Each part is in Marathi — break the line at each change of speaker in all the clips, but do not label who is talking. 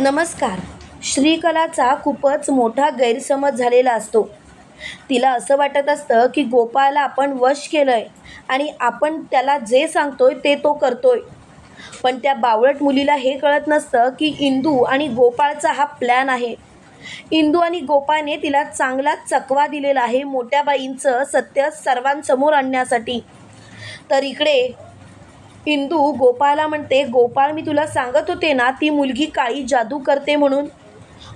नमस्कार. श्रीकलाचा खूपच मोठा गैरसमज झालेला असतो. तिला असं वाटत असतं की गोपाळला आपण वश केलं आहे आणि आपण त्याला जे सांगतोय ते तो करतोय. पण त्या बावळट मुलीला हे कळत नसतं की इंदू आणि गोपाळचा हा प्लॅन आहे. इंदू आणि गोपाळने तिला चांगला चकवा दिलेला आहे मोठ्या बाईंचं सत्य सर्वांसमोर आणण्यासाठी. तर इकडे इंदू गोपाळला म्हणते गोपाळ मी तुला सांगत होते ना ती मुलगी काळी जादू करते म्हणून.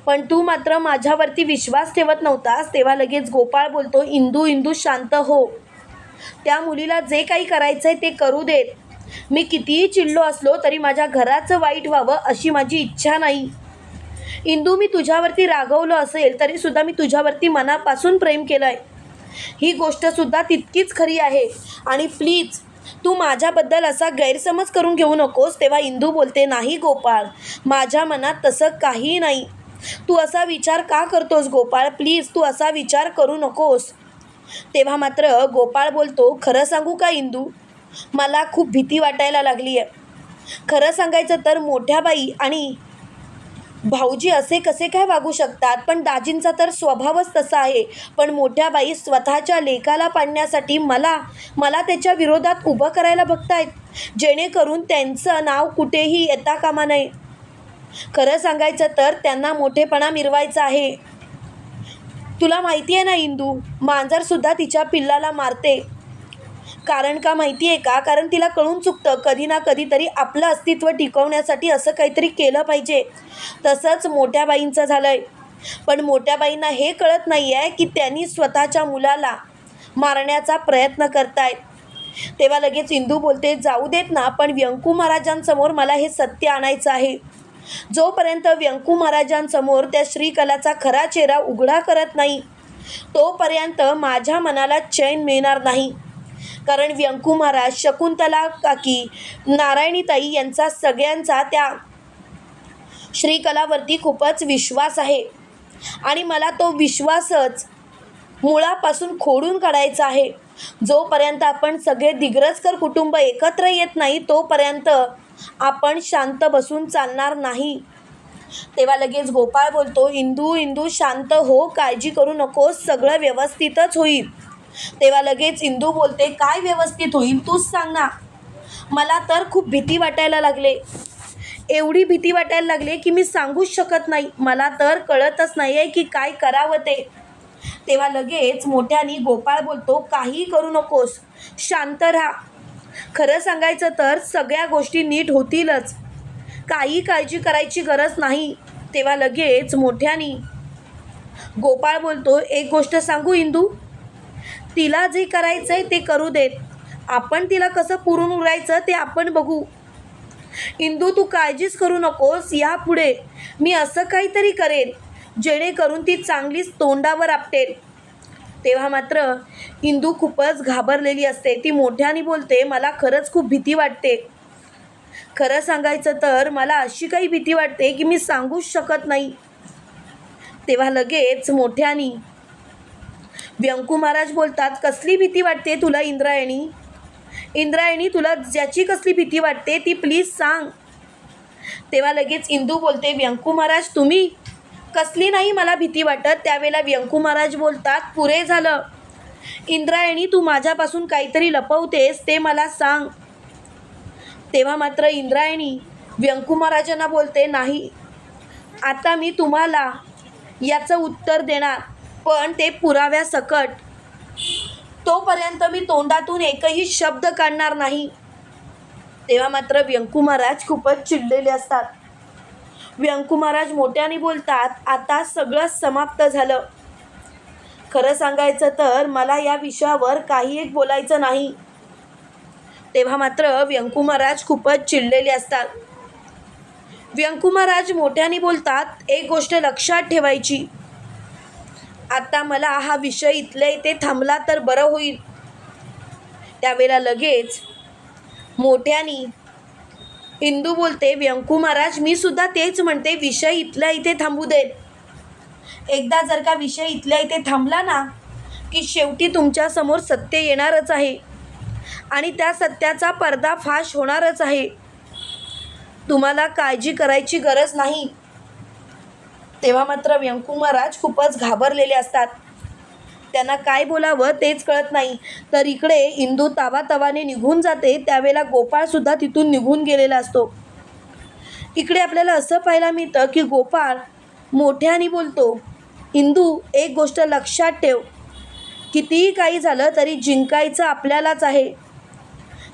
पण तू मात्र माझ्यावरती विश्वास ठेवत नव्हतास तेव्हा लगेच गोपाळ बोलतो इंदू इंदू शांत हो. त्या मुलीला जे काही करायचं आहे ते करू देत. मी कितीही चिडलो असलो तरी माझ्या घराचं वाईट व्हावं अशी माझी इच्छा नाही. इंदू मी तुझ्यावरती रागवलं असेल तरीसुद्धा मी तुझ्यावरती मनापासून प्रेम केलं आहे ही गोष्टसुद्धा तितकीच खरी आहे. आणि प्लीज तू माझ्याबद्दल असा गैरसमज करून घेऊ नकोस तेव्हा इंदू बोलते नाही गोपाळ माझ्या मनात तसं काही नाही. तू असा विचार का करतोस गोपाळ? प्लीज तू असा विचार करू नकोस. तेव्हा मात्र गोपाळ बोलतो खरं सांगू का इंदू? मला खूप भीती वाटायला लागली आहे खरं सांगायचं तर मोठ्या बाई आणि भाऊजी असे कसे काय वागू शकतात? पण दाजींचा तर स्वभावच तसा आहे. पण मोठ्या बाई स्वतःच्या लेकाला पाडण्यासाठी मला मला त्याच्या विरोधात उभं करायला बघतायत. जेणेकरून त्यांचं नाव कुठेही येता कामा नये. खरं सांगायचं तर त्यांना मोठेपणा मिरवायचा आहे. तुला माहिती आहे ना इंदू? मांजरसुद्धा तिच्या पिल्लाला मारते. कारण का माहिती आहे का? कारण तिला कळून चुकतं कधी ना कधीतरी आपलं अस्तित्व टिकवण्यासाठी असं काहीतरी केलं पाहिजे. तसंच मोठ्या बाईंचं झालं आहे पण मोठ्या बाईंना हे कळत नाही आहे की त्यांनी स्वतःच्या मुलाला मारण्याचा प्रयत्न करतायत. तेव्हा लगेच इंदू बोलते जाऊ देत ना पण व्यंकू महाराजांसमोर मला हे सत्य आणायचं आहे. जोपर्यंत व्यंकू महाराजांसमोर त्या श्रीकलाचा खरा चेहरा उघडा करत नाही तोपर्यंत माझ्या मनाला चैन मिळणार नाही. कारण व्यंकू महाराज शकुंतला काकी नारायणीताई यांचा सगळ्यांचा त्या श्रीकलावरती खूपच विश्वास आहे. आणि मला तो विश्वासच मुळापासून खोडून काढायचा आहे. जोपर्यंत आपण सगळे दिग्रजकर कुटुंब एकत्र येत नाही तोपर्यंत आपण शांत बसून चालणार नाही. तेव्हा लगेच गोपाळ बोलतो इंदू इंदू शांत हो काळजी करू नकोस सगळं व्यवस्थितच होईल. तेव्हा लगेच इंदू बोलते काय व्यवस्थित होईल? तूच सांग ना. मला तर खूप भीती वाटायला लागले. एवढी भीती वाटायला लागले की मी सांगूच शकत नाही. मला तर कळतच नाही आहे की काय करावं ते. तेव्हा लगेच मोठ्याने गोपाळ बोलतो काही करू नकोस. शांत राहा. खरं सांगायचं तर सगळ्या गोष्टी नीट होतीलच. काही काळजी करायची गरज नाही. तेव्हा लगेच मोठ्याने गोपाळ बोलतो एक गोष्ट सांगू इंदू? तिला जे करायचं आहे ते करू देत. आपण तिला कसं पुरून उरायचं ते आपण बघू. इंदू तू काळजीच करू नकोस यापुढे मी असं काहीतरी करेन जेणेकरून ती चांगलीच तोंडावर आपटेल. तेव्हा मात्र इंदू खूपच घाबरलेली असते. ती मोठ्याने बोलते मला खरंच खूप भीती वाटते. खरं सांगायचं तर मला अशी काही भीती वाटते की मी सांगूच शकत नाही. तेव्हा लगेच मोठ्याने व्यंकू महाराज बोलतात कसली भीती वाटते तुला इंद्रायणी? इंद्रायणी तुला ज्याची कसली भीती वाटते ती प्लीज सांग. तेव्हा लगेच इंदू बोलते व्यंकू महाराज तुम्ही? कसली नाही मला भीती वाटत? त्यावेळेला व्यंकू महाराज बोलतात पुरे झालं. इंद्रायणी तू माझ्यापासून काहीतरी लपवतेस ते मला सांग. तेव्हा मात्र इंद्रायणी व्यंकू महाराजांना बोलते नाही आता मी तुम्हाला याचं उत्तर देणार. पण ते पुराव्यासकट तोपर्यंत मी तोंडातून एकही शब्द काढणार नाही. तेव्हा मात्र व्यंकू महाराज खूपच चिडलेले असतात. व्यंकू महाराज मोठ्याने बोलतात आता सगळं समाप्त झालं. खरं सांगायचं तर मला या विषयावर काही एक बोलायचं नाही. तेव्हा मात्र व्यंकू महाराज खूपच चिडलेले असतात. व्यंकू महाराज मोठ्याने बोलतात एक गोष्ट लक्षात ठेवायची. आता मला हा विषय इथल्या इथे थांबला तर बरं होईल. त्यावेळेला लगेच मोठ्यानी हिंदू बोलते व्यंकू महाराज मी सुद्धा तेच म्हणते विषय इथल्या इथे थांबू देत. एकदा जर का विषय इथल्या इथे थांबला ना की शेवटी तुमच्यासमोर सत्य येणारच आहे. आणि त्या सत्याचा पर्दाफाश होणारच आहे. तुम्हाला काळजी करायची गरज नाही. तेव्हा मात्र व्यंकू महाराज खूपच घाबरलेले असतात. त्यांना काय बोलावं तेच कळत नाही. तर इकडे इंदू तावातावाने निघून जाते. त्यावेळेला गोपाळसुद्धा तिथून निघून गेलेला असतो. इकडे आपल्याला असं पाहायला मिळतं की गोपाळ मोठ्याने बोलतो इंदू एक गोष्ट लक्षात ठेव. कितीही काही झालं तरी जिंकायचं आपल्यालाच आहे.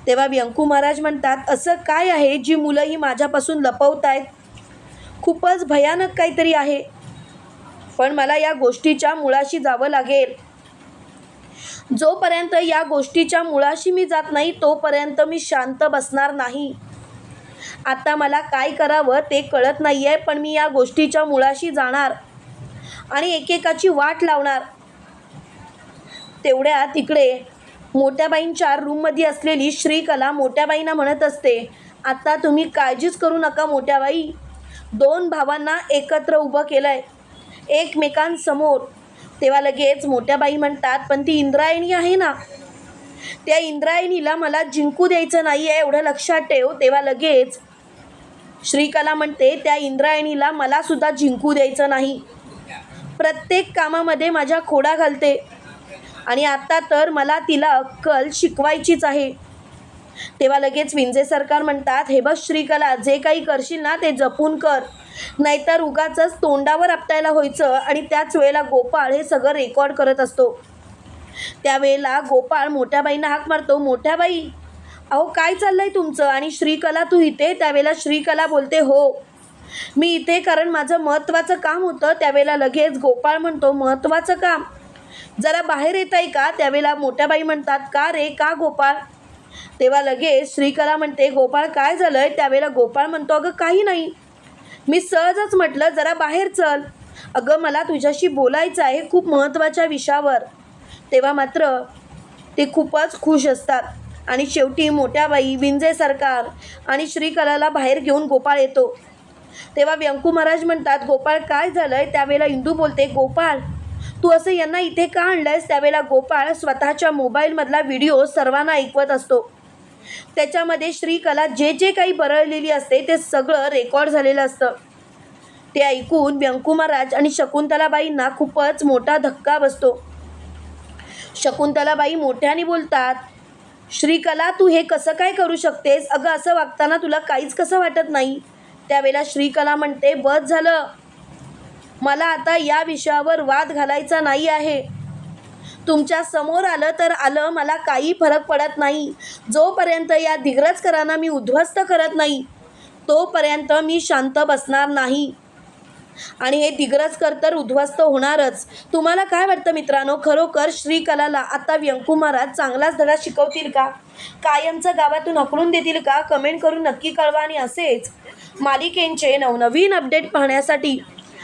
तेव्हा व्यंकू महाराज म्हणतात असं काय आहे जी मुलं ही माझ्यापासून लपवत आहेत खूपच भयानक काहीतरी आहे. पण मला या गोष्टीच्या मुळाशी जावं लागेल. जोपर्यंत या गोष्टीच्या मुळाशी मी जात नाही तोपर्यंत मी शांत बसणार नाही. आता मला काय करावं ते कळत नाही आहे पण मी या गोष्टीच्या मुळाशी जाणार आणि एकेकाची वाट लावणार. तेवढ्या तिकडे मोठ्याबाईंच्या रूममध्ये असलेली श्रीकला मोठ्याबाईंना म्हणत असते आता तुम्ही काळजीच करू नका मोठ्याबाई. दोन भावांना एकत्र उभं केलं आहे एकमेकांसमोर. तेव्हा लगेच मोठ्या बाई म्हणतात पण ती इंद्रायणी आहे ना? त्या इंद्रायणीला मला जिंकू द्यायचं नाही आहे एवढं लक्षात ठेव. तेव्हा लगेच श्रीकला म्हणते त्या इंद्रायणीला मलासुद्धा जिंकू द्यायचं नाही. प्रत्येक कामामध्ये माझ्या खोडा घालते. आणि आत्ता तर मला तिला अक्कल शिकवायचीच आहे. तेव्हा लगेच विंजे सरकार म्हणतात हे बघ श्रीकला जे काही करशील ना ते जपून कर. नाहीतर उगाच तोंडावर आपटायला व्हायचं आणि त्याच वेळेला गोपाळ हे सगळं रेकॉर्ड करत असतो. त्यावेळेला गोपाळ मोठ्याबाईंना हाक मारतो मोठ्याबाई अहो काय चाललंय तुमचं? आणि श्रीकला तू इथे? त्यावेळेला श्रीकला बोलते हो. मी इथे कारण माझं महत्त्वाचं काम होतं. त्यावेळेला लगेच गोपाळ म्हणतो महत्त्वाचं काम. जरा बाहेर येत आहे का? त्यावेळेला मोठ्याबाई म्हणतात का रे? का गोपाळ? तेव्हा लगेच श्रीकला म्हणते गोपाळ काय झालंय? त्यावेळेला गोपाळ म्हणतो अगं काही नाही. मी सहजच म्हटलं जरा बाहेर चल. अगं मला तुझ्याशी बोलायचं आहे खूप महत्त्वाच्या विषयावर. तेव्हा मात्र ते खूपच खुश असतात. आणि शेवटी मोठ्या बाई विंजे सरकार आणि श्रीकलाला बाहेर घेऊन गोपाळ येतो. तेव्हा व्यंकू महाराज म्हणतात गोपाळ काय झालं आहे त्यावेळेला इंदू बोलते गोपाळ तू असं यांना इथे का आणलंयस? त्यावेळेला गोपाळ स्वतःच्या मोबाईलमधला व्हिडिओ सर्वांना ऐकवत असतो. त्याच्यामध्ये श्रीकला जे जे काही बरळलेली असते ते सगळं रेकॉर्ड झालेलं असतं. ते ऐकून व्यंकुमाराज आणि शकुंतलाबाईंना खूपच मोठा धक्का बसतो. शकुंतलाबाई मोठ्याने बोलतात श्रीकला तू हे कसं काय करू शकतेस? अगं असं वागताना तुला काहीच कसं वाटत नाही. त्यावेळेला श्रीकला म्हणते बस झालं. मला आता या विषयावर वाद घालायचा नाही आहे. तुमच्यासमोर आलं तर आलं मला काही फरक पडत नाही. जोपर्यंत या दिग्रजकरांना मी उद्ध्वस्त करत नाही तोपर्यंत मी शांत बसणार नाही. आणि हे दिग्रजकर तर उद्ध्वस्त होणारच. तुम्हाला काय वाटतं मित्रांनो? खरोखर श्रीकलाला आता व्यंकू महाराज चांगलाच धडा शिकवतील का? कायमचं गावातून हकलून देतील का? कमेंट करून नक्की कळवा आणि असेच. मालिकेंचे नवनवीन अपडेट पाहण्यासाठी